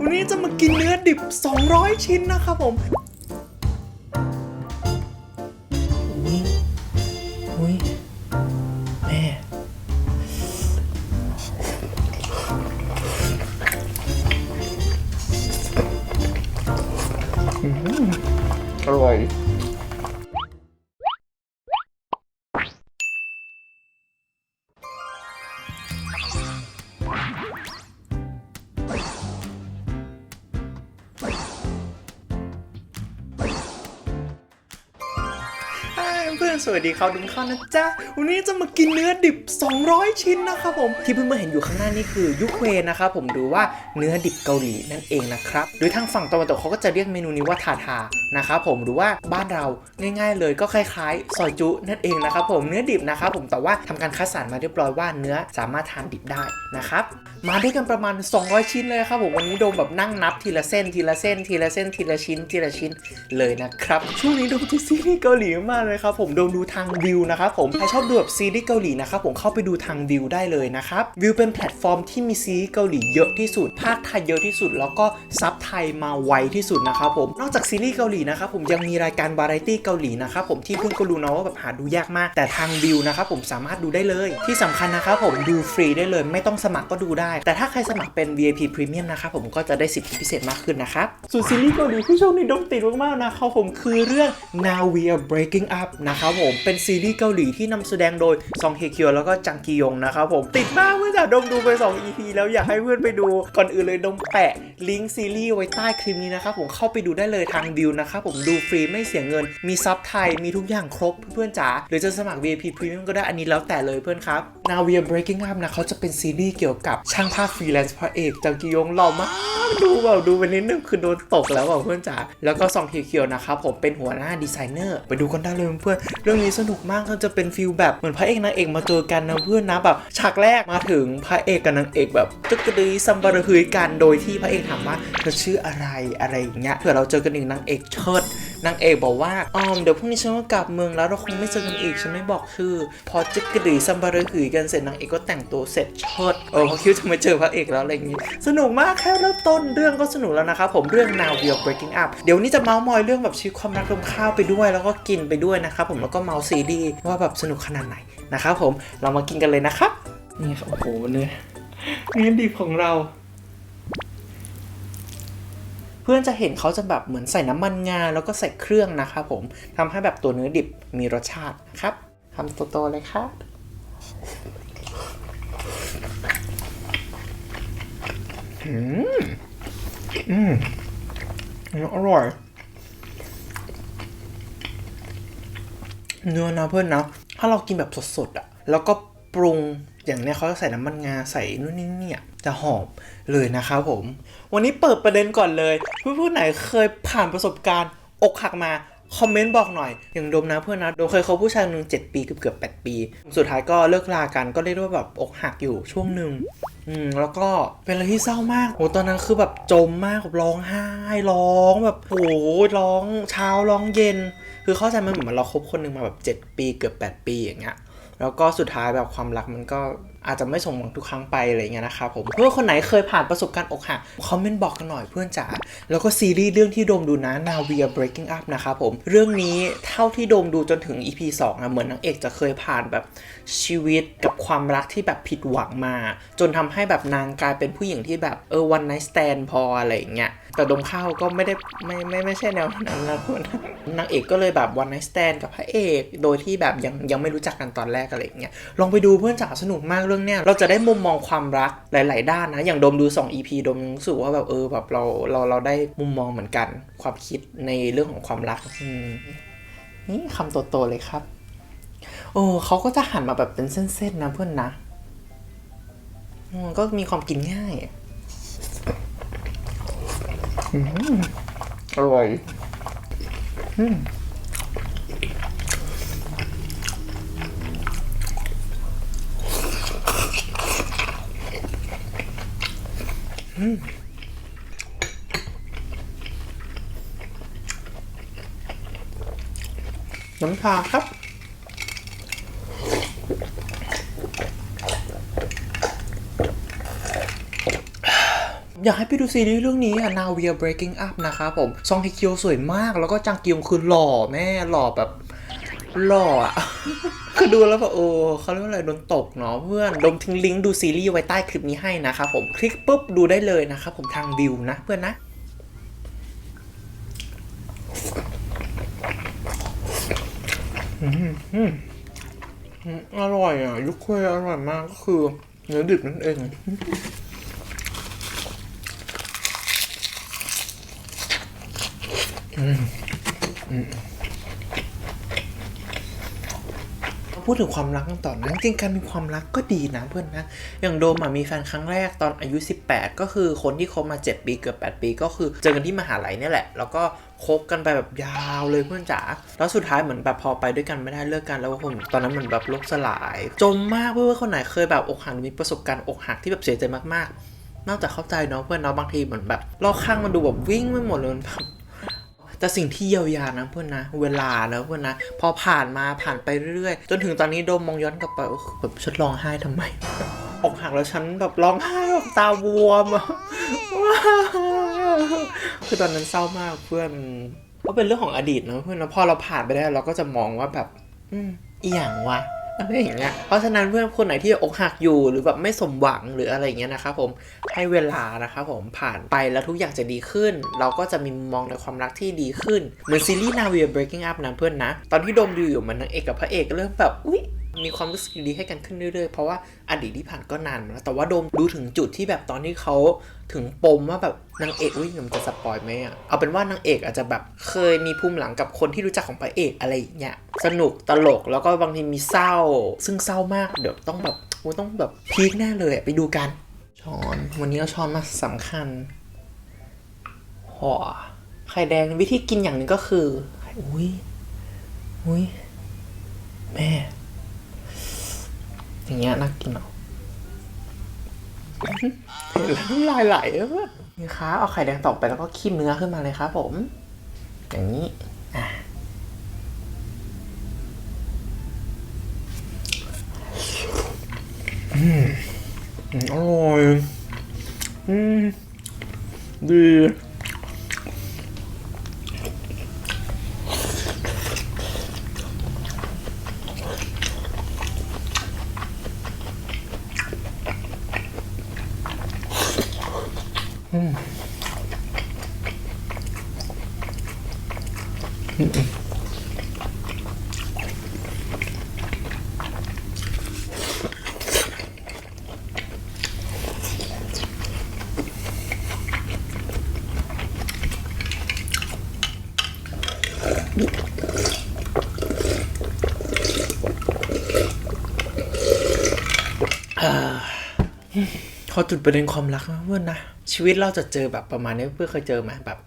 วันนี้จะมากินเนื้อดิบ 200 ชิ้นนะครับผม สวัสดีครับทุกท่านนะจ๊ะ วันนี้จะมากินเนื้อดิบ 200 ชิ้นนะครับผม ที่เพื่อนๆเห็นอยู่ข้างหน้านี่คือยุคเวนะครับผมหรือว่าเนื้อดิบเกาหลีนั่นเองนะครับ โดยทางฝั่งตะวันตกเขาก็จะเรียกเมนูนี้ว่าทาทานะครับผมหรือว่าบ้านเราง่าย ๆ เลยก็คล้ายๆซอยจุนั่นเองนะครับผมเนื้อดิบนะครับผมแต่ว่าทำการคัดสรรมาเรียบร้อยว่าเนื้อสามารถทานดิบได้นะครับมาด้วยกันประมาณ 200 ชิ้นเลยครับผมวันนี้โดมแบบนั่งนับทีละเส้นทีละเส้นทีละเส้นทีละชิ้นทีละชิ้นเลยนะครับช่วงนี้โดมดูซีรีส์เกาหลีมากเลยครับผมโดมดูทางวิวนะครับผมใครชอบดูแบบซีรีส์เกาหลีนะครับผมเข้าไปดูทางวิวได้เลยนะครับวิวเป็นแพลตฟอร์มที่มีซีรีส์เกาหลีเยอะที่สุดภาคไทยเยอะที่สุด แล้วก็ซับไทยมาไวที่สุดนะครับผมนอกจากซีรีส์เกาหลีนะครับผมยังมีรายการวาไรตี้เกาหลีนะครับผมที่เพื่อนก็รู้นะว่าแบบหาดูยากมาก แต่ทางวิวนะครับผมสามารถดูได้เลยที่สำคัญนะครับผมดูฟรีได้เลยไม่ต้องสมัครก็ดูได้ แต่ถ้าใครสมัครเป็น VIP Premium นะครับผมก็จะได้สิทธิพิเศษมากขึ้นนะครับส่วนซีรีส์เกาหลีที่ช่วงนี้ดมติดมากๆนะครับผมคือเรื่อง Now We Are Breaking Up นะครับผมเป็นซีรีส์เกาหลีที่นำแสดงโดยซองเฮเคียวแล้วก็จังกียงนะครับผมติดมากเมื่อจากดมดูไป 2 EP แล้วอยากให้เพื่อนไปดูก่อนอื่นเลยดมแปะลิงก์ซีรีส์ไว้ใต้คลิปนี้นะครับผมเข้าไปดูได้เลยทางวิวนะครับผมดูฟรีไม่เสียเงิน มีซับไทยมีทุกอย่างครบเพื่อนๆจ๋าหรือจะสมัคร VIP Premium ก็ได้อันนี้แล้วแต่เลยเพื่อนครับ Now We Are Breaking Up นะเขาจะเป็นซีรีส์เกี่ยวกับช่างภาพฟรีแลนซ์พระเอกจังกียงหล่อมากดูแบบดูไปนิดนึงคือโดนตกแล้วอะเพื่อนจ๋าแล้วก็ซองเคียวนะครับผมเป็นหัวหน้าดีไซเนอร์ไปดูกันได้เลยเพื่อนเรื่องนี้สนุกมากก็จะเป็นฟิลแบบเหมือนพระเอกนางเอกมาเจอกันนะเพื่อนนะแบบฉากแรกมาถึงพระเอกกับนางเอกแบบจึกกระดีซัมบาระฮือกันโดยที่พระเอกถามว่าเธอชื่ออะไรอะไรอย่างเงี้ยเผื่อเราเจอกันอีกนางเอกเชิดนางเอกบอกว่าอ๋อเดี๋ยวพรุ่งนี้ฉันก็กลับเมืองแล้วเราคงไม่เจอกันอีกฉันไม่บอกชื่อ พอจึกกระดีซัมบาระฮือกันเสร็จนางเอกก็แต่งตัวเสร็จเชิดเออพอคิดว่าจะมาเจอพระเอกแล้วอะไรอย่างงี้ สนุกมากแค่เริ่มต้นเรื่องก็สนุกแล้วนะครับผมเรื่อง Now We Are Breaking Up เดี๋ยวนี้จะเมาส์มอยเรื่องแบบชีวิตความรักลมข้าวไปด้วย แล้วก็กินไปด้วยนะครับผมแล้วก็เมาส์ซีรีส์ว่าแบบสนุกขนาดไหนนะครับผมเรามากินกันเลยนะครับนี่ครับโอ้โหเนื้อเนื้อดิบของเรา พื่อนจะเห็นเขาจะแบบเหมือนใส่น้ำมันงาแล้วก็ใส่เครื่องนะครับผมทำให้แบบตัวเนื้อดิบมีรสชาติครับทำโตๆเลยครับอืมอืมอร่อยเนื้อนะเพื่อนนะ ถ้าเรากินแบบสดๆอะแล้วก็ปรุงอย่างเนี้ยเขาจะใส่น้ำมันงาใส่นู่นนี่เนี่ย จะหอมเลยนะครับผม วันนี้เปิดประเด็นก่อนเลยเพื่อนๆไหนเคยผ่านประสบการณ์อกหักมาคอมเมนต์บอกหน่อย อย่างโดมนะเพื่อนนะโดมเคยคบผู้ชายหนึ่งเจ็ดปีเกือบเกือบแปดปี สุดท้ายก็เลิกลากันก็เรียกว่าแบบอกหักอยู่ช่วงหนึ่งอืมแล้วก็เป็นอะไรที่เศร้ามากโหตอนนั้นคือแบบจมมากแบบร้องไห้ร้องแบบโหร้องเช้าร้องเย็น คือเข้าใจมันเหมือนเราคบคนหนึ่งมาแบบ 7 ปีเกือบ 8 ปีอย่างเงี้ยแล้วก็สุดท้ายแบบความรักมันก็ อาจจะไม่สมหวังทุกครั้งไปอะไรเงี้ยนะครับผมเพื่อนคนไหนเคยผ่านประสบการณ์อกหักคอมเมนต์บอกกันหน่อยเพื่อนจ๋าแล้วก็ซีรีส์เรื่องที่โดมดูนะ Now We Are Breaking Up นะครับผมเรื่องนี้เท่าที่โดมดูจนถึง EP 2อะเหมือนนางเอกจะเคยผ่านแบบชีวิตกับความรักที่แบบผิดหวังมา จนทำให้แบบนางกลายเป็นผู้หญิงที่แบบเออ one night stand พออะไรเงี้ย แต่ดมข้าวก็ไม่ได้ไม่ไม่ไม่ใช่แนวนั้นนะเพื่อนนางเอกก็เลยแบบ one night stand กับพระเอก โดยที่แบบยังยังไม่รู้จักกันตอนแรกอะไรอย่างเงี้ยลองไปดูเพื่อนจ๋าสนุกมากเรื่องเนี้ยเราจะได้มุมมองความรักหลาย ๆ ด้านนะ อย่างดมดู 2 EP ดมรู้สึกว่าแบบเออแบบเราเราเราได้มุมมองเหมือนกัน ความคิดในเรื่องของความรักนี่คำโตๆเลยครับ โอ้เขาก็จะหันมาแบบเป็นเส้นๆนะเพื่อนนะก็มีความกินง่าย อร่อยน้ำชาครับ อยากให้ไปดูซีรีส์เรื่องนี้อะ Now We Are Breaking Up นะครับผม ซองฮเคียวสวยมาก แล้วก็จางกิยงคือหล่อแม่หล่อแบบหล่ออะ คือดูแล้วแบบโอ้เขาเรียกว่าอะไรโดนตกเนาะเพื่อนดมทิ้งลิงก์ดูซีรีส์ไว้ใต้คลิปนี้ให้นะครับผมคลิกปุ๊บดูได้เลยนะครับผมทางวิวนะเพื่อนนะอืมอร่อยอะยุคเคยอร่อยมากก็คือเนื้อดิบนั่นเอง พูดถึงความรักกันต่อนะจริงๆการมีความรักก็ดีนะเพื่อนนะ อย่างโดมมีแฟนครั้งแรกตอนอายุ 18 ก็คือคนที่คบมา 7 ปีเกือบ 8 ปีก็คือเจอกันที่มหาลัยนี่แหละ แล้วก็คบกันไปแบบยาวเลยเพื่อนจ๋า แล้วสุดท้ายเหมือนแบบพอไปด้วยกันไม่ได้เลิกกันแล้วผมตอนนั้นเหมือนแบบโลกสลาย จมมากเพื่อนๆคนไหนเคยแบบอกหักมีประสบการณ์อกหักที่แบบเสียใจมากๆ นอกจากเข้าใจเนาะเพื่อนเนาะบางทีเหมือนแบบรอบข้างมันดูแบบวิ่งไม่หมดเลยมันแบบ แต่สิ่งที่เยียวยานะเพื่อนนะ เวลานะเพื่อนนะ พอผ่านมาผ่านไปเรื่อยๆ จนถึงตอนนี้โดมมองย้อนกลับไปแบบฉันร้องไห้ทำไม ออกหักแล้วฉันแบบร้องไห้แบบตาบวมอะคือตอนนั้นเศร้ามากเพื่อนก็เป็นเรื่องของอดีตนะเพื่อนนะพอเราผ่านไปได้เราก็จะมองว่าแบบ อืมอีหยังวะ อะไรอย่างเงี้ย เพราะฉะนั้นเพื่อนคนไหนที่อกหักอยู่หรือแบบไม่สมหวังหรืออะไรเงี้ยนะครับผมให้เวลานะครับผมผ่านไปแล้วทุกอย่างจะดีขึ้น เราก็จะมีมองในความรักที่ดีขึ้น เหมือนซีรีส์นาวี Breaking Up นะเพื่อนนะ ตอนที่ดมดูอยู่มันนางเอกกับพระเอกเริ่มแบบอุ๊ย มีความรู้สึกดีให้กันขึ้นเรื่อยๆ เพราะว่าอดีตที่ผ่านก็นานมาแล้วแต่ว่าโดมดูถึงจุดที่แบบตอนที่เขาถึงปมว่าแบบนางเอกอุ้ยมันจะสปอยไหมอะเอาเป็นว่านางเอกอาจจะแบบเคยมีภูมิหลังกับคนที่รู้จักของพระเอกอะไรอย่างเงี้ยสนุกตลกแล้วก็บางทีมีเศร้า ซึ่งเศร้ามากเดี๋ยวต้องแบบโอ้ต้องแบบพีคแน่เลยไปดูกันช้อนวันนี้เอาช้อนมาสำคัญห่อไข่แดงวิธีกินอย่างหนึงก็คืออุ้ยอุ้ยแม่ อย่างเงี้ยน่ากินเนาะเห็นแล้วน้ำลายไหลเออนี่ครับเอาไข่แดงตอกไปแล้วก็คีบเนื้อขึ้นมาเลยครับผม อย่างนี้อะอืมอืมอร่อยอืมดี อจุดประเด็นความรักนะเพื่อนนะ ชีวิตเราจะเจอแบบประมาณนี้เพื่อเคยเจอไหมแบบ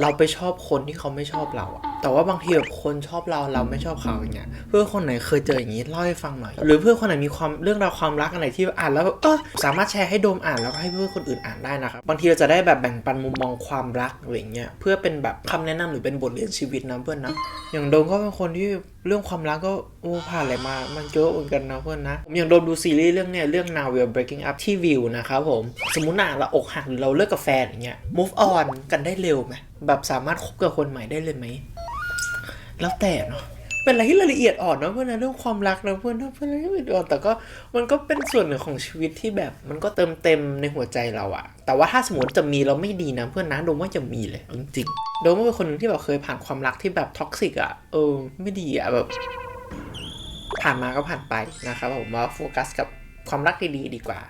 เราไปชอบคนที่เขาไม่ชอบเราอะแต่ว่าบางทีแบบคนชอบเราเราไม่ชอบเขาอย่างเงี้ยเพื่อนคนไหนเคยเจออย่างนี้เล่าให้ฟังหน่อย หรือเพื่อนคนไหนมีความเรื่องราวความรักอะไรที่อ่านแล้วแบบเออสามารถแชร์ให้โดมอ่านแล้วก็ให้เพื่อนคนอื่นอ่านได้นะครับบางทีเราจะได้แบบแบ่งปันมุมมองความรักอะไรเงี้ยเพื่อเป็นแบบคำแนะนำหรือเป็นบทเรียนชีวิตนะเพื่อนนะอย่างโดมก็เป็นคนที่ เรื่องความรักก็โอ้ผ่านอะไรมา มันเยอะเหมือนกันนะเพื่อนนะ ผมยังโดนดูซีรีส์เรื่องเนี้ยเรื่อง Now We're Breaking Up ที่วิวนะครับผม สมมุติน่ะเราอกหักหรือเราเลิกกับแฟนอย่างเงี้ย move on กันได้เร็วไหมแบบสามารถคบกับคนใหม่ได้เลยไหม แล้วแต่เนาะ เป็นอะไรที่ละเอียดอ่อนนะเพื่อนนะเรื่องความรักนะเพื่อนนะเป็นอะไรที่ละเอียดอ่อนแต่ก็มันก็เป็นส่วนหนึ่งของชีวิตที่แบบมันก็เติมเต็มในหัวใจเราอะแต่ว่าถ้าสมมติจะมีเราไม่ดีนะเพื่อนนะโดมว่าจะมีเลยจริงๆโดมาเป็นคนหนึ่งที่แบบเคยผ่านความรักที่แบบท็อกซิกอะเออไม่ดีอะแบบ ผ่านมาก็ผ่านไปนะครับผมมาโฟกัสกับความรักดีๆดีกว่า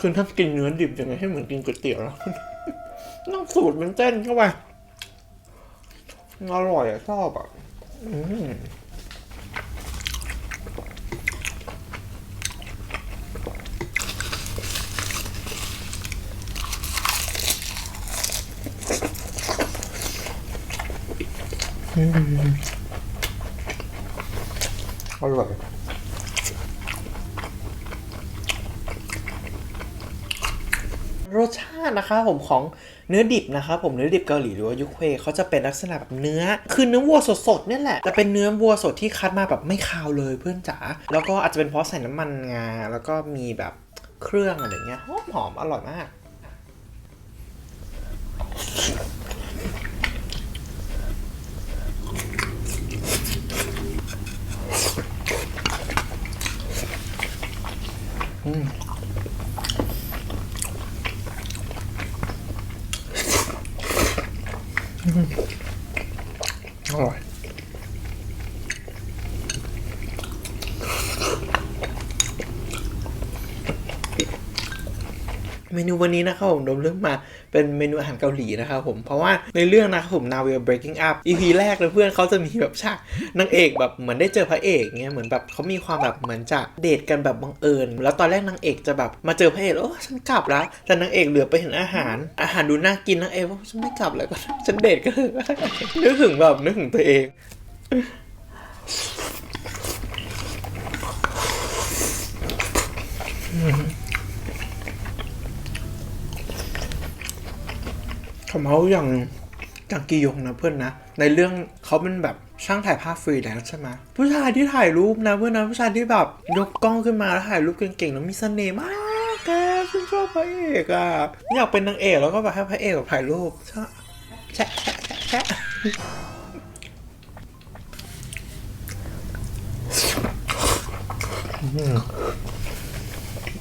คือถ้ากินเนื้อดิบยังไงให้เหมือนกินก๋วยเตี๋ยวแล้วน้ำสูตรมันเต้นเข้าไปอร่อยอะชอบอะอืมอร่อย น รสชาติ นะคะผมของเนื้อดิบนะครับผมเนื้อดิบเกาหลีหรือว่ายุคเควเขาจะเป็นลักษณะแบบเนื้อ คือเนื้อวัวสดๆเนี่ยแหละแต่เป็นเนื้อวัวสดที่คัดมาแบบไม่คาวเลยเพื่อนจ๋าแล้วก็อาจจะเป็นเพราะใส่น้ำมันงาแล้วก็มีแบบเครื่องอะไรเงี้ยหอมหอมอร่อยมาก อร่อย มนูวันนี้นะครับผมดมเลือกมาเป็นเมนูอาหารเกาหลีนะครับผมเพราะว่าในเรื่องนะครับผม Now We're Breaking Up EP แรกเลยเพื่อนเขาจะมีแบบฉากนางเอกแบบเหมือนได้เจอพระเอกเงี้ยเหมือนแบบเขามีความแบบเหมือนจะเดทกันแบบบังเอิญ แล้วตอนแรกนางเอกจะแบบมาเจอพระเอกแล้วโอ้ฉันกลับแล้วแต่นางเอกเหลือไปเห็นอาหาร อาหารดูน่ากินนางเอกว่าฉันไม่กลับแล้วก็ฉันเดทก็เลยนึกถึงแบบนึกถึงตัวเองเขาเมาอย่างจากกียงนะเพื่อนนะ ในเรื่องเขาเป็นแบบช่างถ่ายภาพฟรีแลนซ์ใช่ไหมผู้ชายที่ถ่ายรูปนะเพื่อนนะผู้ชายที่แบบยกกล้องขึ้นมาแล้วถ่ายรูปเก่งๆแล้วมีเสน่ห์มากแกฉันชอบพระเอกอะอยากเป็นนางเอกแล้วก็แบบให้พระเอกแบบถ่ายรูปชะแชะแชะแชะแชะอืม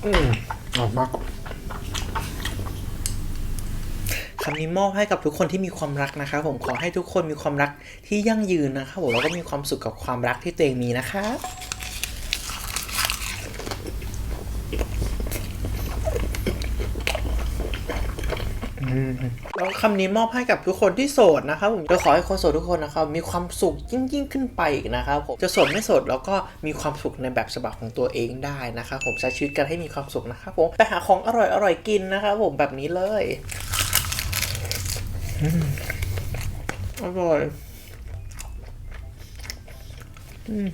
อืมอร่อยมาก คำนี้มอบให้กับทุกคนที่มีความรักนะครับผมขอให้ทุกคนมีความรักที่ยั่งยืนนะครับผมแล้วก็มีความสุขกับความรักที่ตัวเองมีนะครับแล้วคำนี้มอบให้กับทุกคนที่โสดนะครับผมจะขอให้คนโสดทุกคนนะครับมีความสุขยิ่งยิ่งขึ้นไปอีกนะครับผมจะโสดไม่โสดแล้วก็มีความสุขในแบบฉบับของตัวเองได้นะครับผมใช้ชีวิตกันให้มีความสุขนะครับผมไปหาของอร่อยอร่อยๆกินนะครับผมแบบนี้เลย อร่อย อืม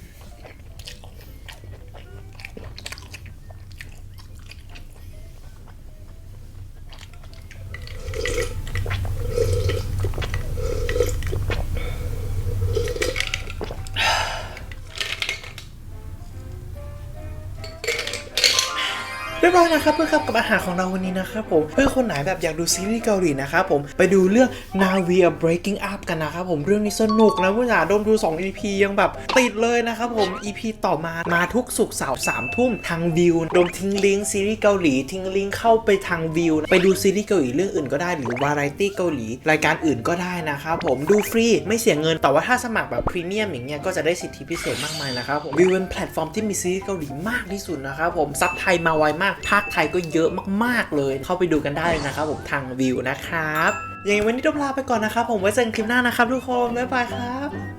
รียบร้อยนะครับเพื่อนครับกับอาหารของเราวันนี้นะครับผมเพื่อนคนไหนแบบอยากดูซีรีส์เกาหลีนะครับผมไปดูเรื่อง Now We Are Breaking Up กันนะครับผมเรื่องนี้สนุกนะเพื่อนจ๋าโดมดู 2 EP ยังแบบติดเลยนะครับผม EP ต่อมามาทุกสุกเสาร์สามทุ่มทางวิวโดมทิ้งลิงก์ซีรีส์เกาหลีทิ้งลิงก์เข้าไปทางวิวไปดูซีรีส์เกาหลีเรื่องอื่นก็ได้หรือวาไรตี้เกาหลี รายการอื่นก็ได้นะครับผมดูฟรีไม่เสียเงินแต่ว่าถ้าสมัครแบบพรีเมียมอย่างเงี้ยก็จะได้สิทธิพิเศษมากมายนะครับผมวิวเป็นแพลตฟอร์มที่มีซีรีส์เกาหลีมากที่สุดนะครับผมซับไทยมาไวมากภาคไทยก็เยอะมากๆเลย เข้าไปดูกันได้เลยนะครับผมทางวิวนะครับยังไงวันนี้ต้องลาไปก่อนนะครับ ผมไว้เจอกันคลิปหน้านะครับทุกคนบ๊ายบายครับ